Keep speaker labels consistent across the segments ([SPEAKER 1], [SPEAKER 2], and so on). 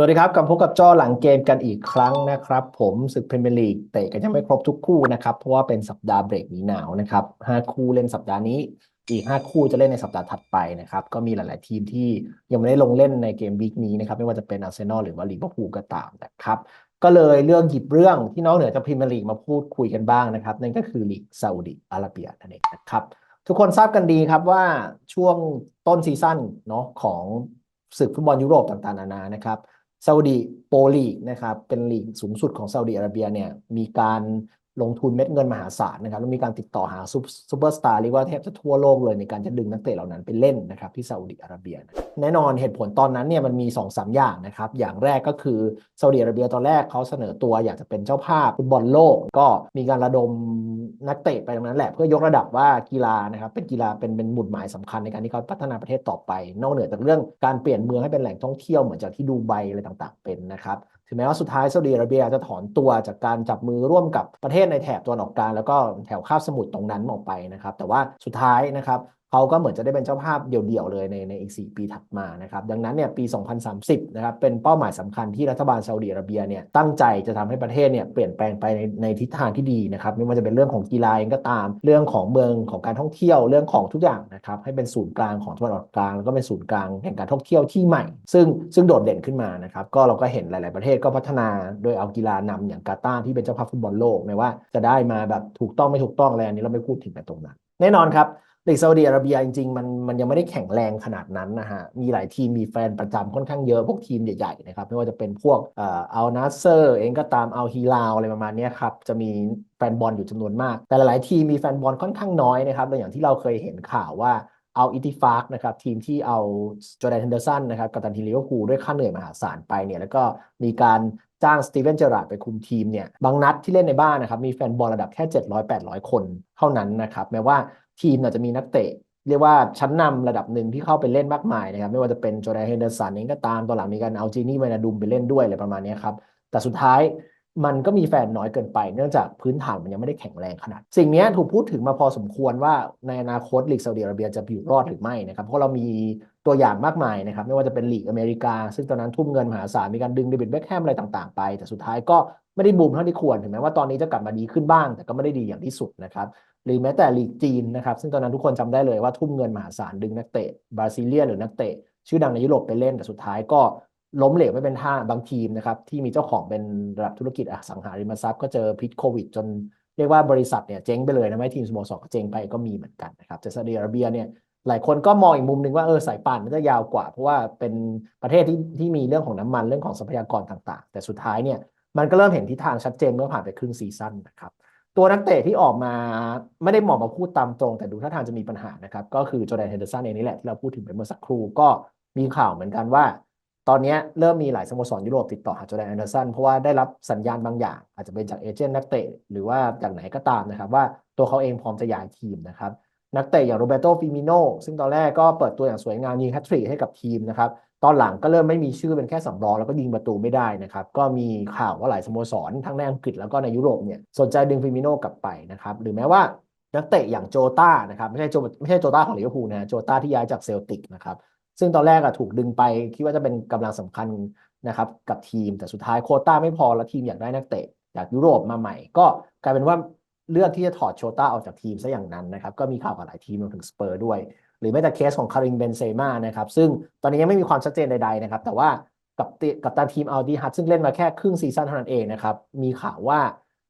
[SPEAKER 1] สวัสดีครับกลับพบกับจ้อหลังเกมกันอีกครั้งนะครับ ผมศึกพรีเมียร์ลีกเตะกันยังไม่ครบทุกคู่นะครับ เพราะว่าเป็นสัปดาห์เบรกหนีหนาวนะครับห้าคู่เล่นสัปดาห์นี้ อีก5คู่จะเล่นในสัปดาห์ถัดไปนะครับ ก็มีหลาย ๆ ทีมที่ยังไม่ได้ลงเล่นในเกมวีคนี้นะครับ ไม่ว่าจะเป็นอาร์เซนอลหรือว่าลิเวอร์พูลก็ตามนะครับ ก็เลยเลือกหยิบเรื่องที่นอกเหนือจากพรีเมียร์ลีกมาพูดคุยกันบ้างนะครับ นั่นก็คือลีกซาอุดิอาระเบียนั่นเองนะครับ ทุกคนทราบกันดีครับว่าช่วงต้นซีซั่นเนาะของศึกฟุตบอลยุโรปต่างๆนานานะครับ ซาอุดีโปลีกนะครับเป็นลีกสูงสุดของซาอุดีอาระเบียเนี่ยมีการ ลงทุนเม็ดเงินมหาศาลนะครับแล้วมีการติดต่อหาซูเปอร์สตาร์เรียกว่าแทบจะทั่วโลกเลยในการจะดึงนักเตะเหล่านั้นไปเล่นนะครับที่ซาอุดิอาระเบีย แน่นอนเหตุผลตอนนั้นเนี่ยมันมี2อสอย่างนะครับอย่างแรกก็คือซาอุดิอาระเบียตอนแรกเขาเสนอตัวอยากจะเป็นเจ้าภาพฟุตบอลโลก ก็มีการระดมนักเตะไปตรงนั้นแหละเพื่อยกระดับว่ากีฬานะครับเป็นกีฬาเป็นเป็นหมุดหมายสำคัญในการที่เขาพัฒนาประเทศต่อไป นอกเหนือจากเรื่องการเปลี่ยนเมืองให้เป็นแหล่งท่องเที่ยวเหมือนจากที่ดูไบอะไรต่าง ๆ เป็นนะครับ ถึงแม้ว่าสุดท้ายซาอุดีอาระเบียจะถอนตัวจากการจับมือร่วมกับประเทศในแถบตะวันออกกลางแล้วก็แถวคาบสมุทรตรงนั้นออกไปนะครับ แต่ว่าสุดท้ายนะครับ เขาก็เหมือนจะได้เป็นเจ้าภาพเดี่ยวๆเลยในในอีก 4 ปีถัดมานะครับดังนั้นเนี่ยปี 2030 นะครับเป็นเป้าหมายสำคัญที่รัฐบาลซาอุดิอาระเบียเนี่ยตั้งใจจะทำให้ประเทศเนี่ยเปลี่ยนแปลงไปในในทิศทางที่ดีนะครับไม่ว่าจะเป็นเรื่องของกีฬาเองก็ตาม เรื่องของเมืองของการท่องเที่ยวเรื่องของทุกอย่างนะครับให้เป็นศูนย์กลางของตะวันออกกลางแล้วก็เป็นศูนย์กลางแห่งการท่องเที่ยวที่ใหม่ ซึ่งซึ่งโดดเด่นขึ้นมานะครับก็เราก็เห็นหลาย ๆประเทศก็พัฒนาโดยเอากีฬานำอย่างกาตาร์ที่เป็นเจ้าภาพฟุตบอลโลกไม่ว่าจะได้มาแบบถูกต้องไม่ถูกต้องอะไรอันนี้เราไม่พูดถึงแต่ตรงนั้น แน่นอนครับ ลีกซาอุดิอาระเบียจริงๆมันมันยังไม่ได้แข็งแรงขนาดนั้นนะฮะ มีหลายทีมมีแฟนประจำค่อนข้างเยอะพวกทีมใหญ่ๆนะครับ ไม่ว่าจะเป็นพวกเอ่ออัลนัสเซอร์เองก็ตามอัลฮิลาลอะไรประมาณนี้ครับ จะมีแฟนบอลอยู่จำนวนมาก แต่หลายๆทีมมีแฟนบอลค่อนข้างน้อยนะครับอย่างที่เราเคยเห็นข่าวว่าเอาอิติฟากนะครับทีมที่เอาจอแดนเฮนเดอร์สันนะครับกับตันทีลิเวอร์พูลด้วยค่าเหนื่อยมหาศาลไปเนี่ยแล้วก็มีการจ้างสตีเวนเจอราร์ดไปคุมทีมเนี่ยบางนัดที่เล่นในบ้านนะครับมีแฟนบอลระดับแค่ 700-800 คนเท่านั้นนะครับแม้ว่า ทีมอาจจะมีนักเตะ เรียกว่าชั้นนำระดับหนึ่งที่เข้าไปเล่นมากมายนะครับ ไม่ว่าจะเป็นจอร์แดนเฮนเดอร์สันเองก็ตามตอนหลังมีการเอาจีนี่มานาดุมไปเล่นด้วยอะไรประมาณนี้ครับ แต่สุดท้ายมันก็มีแฟนน้อยเกินไป เนื่องจากพื้นฐานมันยังไม่ได้แข็งแรงขนาด สิ่งนี้ถูกพูดถึงมาพอสมควรว่าในอนาคตลีกซาอุดิอาระเบียจะอยู่รอดหรือไม่นะครับ เพราะเรามี ตัวอย่างมากมายนะครับ ไม่ว่าจะเป็นลีกอเมริกา ซึ่งตอนนั้นทุ่มเงินมหาศาลมีการดึงเดวิดเบคแฮมอะไรต่างๆไป แต่สุดท้ายก็ไม่ได้บูมเท่าที่ควรถึงแม้ว่าตอนนี้จะกลับมาดีขึ้นบ้าง แต่ก็ไม่ได้ดีอย่างที่สุดนะครับหรือแม้แต่ลีกจีนนะครับ ซึ่งตอนนั้นทุกคนจำได้เลยว่าทุ่มเงินมหาศาลดึงนักเตะบราซิเลียหรือนักเตะชื่อดังในยุโรปไปเล่นแต่สุดท้ายก็ล้มเหลวไม่เป็นท่าบางทีมนะครับที่มีเจ้าของเป็นระดับธุรกิจอสังหาริมทรัพย์ก็เจอพิษโควิด จนเรียกว่าบริษัทเนี่ยเจ๊งไปเลยนะไม่ทีมสโมสรก็เจ๊งไปก็มีเหมือนกันนะครับแต่ซาอุดิอาระเบียเนี่ย หลายคนก็มองอีกมุมหนึ่งว่าเออสายป่านมันจะยาวกว่า เพราะว่าเป็นประเทศที่ที่มีเรื่องของน้ำมันเรื่องของทรัพยากรต่าง ๆ แต่สุดท้ายเนี่ยมันก็เริ่มเห็นทิศทางชัดเจนเมื่อผ่านไปครึ่งซีซั่นนะครับตัวนักเตะที่ออกมาไม่ได้หมอกมาพูดตามตรง แต่ดูท่าทางจะมีปัญหานะครับ ก็คือจอแดนเฮนเดอร์สันเองนี่แหละที่เราพูดถึงไปเมื่อสักครู่ก็มีข่าวเหมือนกันว่า ตอนนี้เริ่มมีหลายสโมสรยุโรปติดต่อหาจอแดนแอนเดอร์สันเพราะว่าได้รับสัญญาณบางอย่าง อาจจะเป็นจากเอเจนต์นักเตะหรือว่าจากไหนก็ตามนะครับ ว่าตัวเขาเองพร้อมจะย้ายทีมนะครับ นักเตะอย่างโรเบโตฟิมิโนซึ่งตอนแรกก็เปิดตัวอย่างสวยงามยิงแฮตทริกให้กับทีมนะครับ ตอนหลังก็เริ่มไม่มีชื่อเป็นแค่สำรองแล้วก็ยิงประตูไม่ได้นะครับ ก็มีข่าวว่าหลายสโมสรทั้งในอังกฤษแล้วก็ในยุโรปเนี่ยสนใจดึงฟิมิโนกลับไปนะครับ หรือแม้ว่านักเตะอย่างโจตานะครับไม่ใช่โจไม่ใช่โจตาของลิเวอร์พูลนะโจตาที่ย้ายจากเซลติกนะครับซึ่งตอนแรกอะถูกดึงไปคิดว่าจะเป็นกำลังสำคัญนะครับกับทีมแต่สุดท้ายโคต้าไม่พอแล้วทีมอยากได้นักเตะจากยุโรปมาใหม่ ก็กลายเป็นว่า เลือกที่จะถอดโชต้าออกจากทีมซะอย่างนั้นนะครับ ก็มีข่าวกับหลายทีมรวมถึงสเปอร์ด้วย หรือแม้แต่เคสของคาริมเบนเซม่านะครับ ซึ่งตอนนี้ยังไม่มีความชัดเจนใดๆนะครับ แต่ว่ากับกับตาทีมอัลดีฮัตซึ่งเล่นมาแค่ครึ่งซีซั่นเท่านั้นเองนะครับ มีข่าวว่า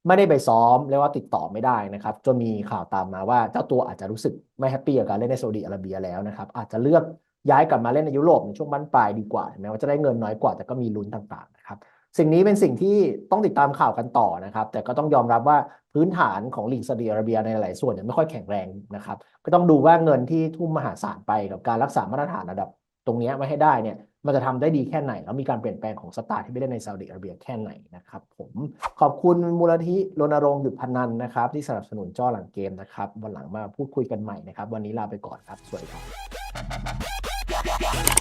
[SPEAKER 1] ไม่ได้ไปซ้อมเรียกว่าติดต่อไม่ได้นะครับ จนมีข่าวตามมาว่าเจ้าตัวอาจจะรู้สึกไม่แฮปปี้กับการเล่นในซาอุดิอาระเบียแล้วนะครับ อาจจะเลือกย้ายกลับมาเล่นในยุโรปในช่วงบั้นปลายดีกว่าแม้ว่าจะได้เงินน้อยกว่าแต่ก็มีลุ้นต่างๆนะครับสิ่งนี้เป็นสิ่งที่ต้องติดตามข่าวกันต่อนะครับ แต่ก็ต้องยอมรับว่า พื้นฐานของลีกซาอุดิอาระเบียในหลายส่วนยังไม่ค่อยแข็งแรงนะครับ ก็ต้องดูว่าเงินที่ทุ่มมหาศาลไปกับการรักษามาตรฐานระดับ ตรงนี้ไว้ให้ได้เนี่ยมันจะทำได้ดีแค่ไหน แล้วมีการเปลี่ยนแปลงของสตาร์ที่ไม่ได้ในซาอุดิอาระเบียแค่ไหนนะครับผมขอบคุณมูลนิธิรณรงค์หยุดพนันนะครับ ที่สนับสนุนจ้อหลังเกมนะครับวันหลังมาพูดคุยกันใหม่นะครับ วันนี้ลาไปก่อนครับสวัสดีครั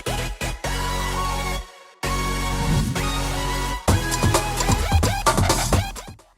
[SPEAKER 1] บ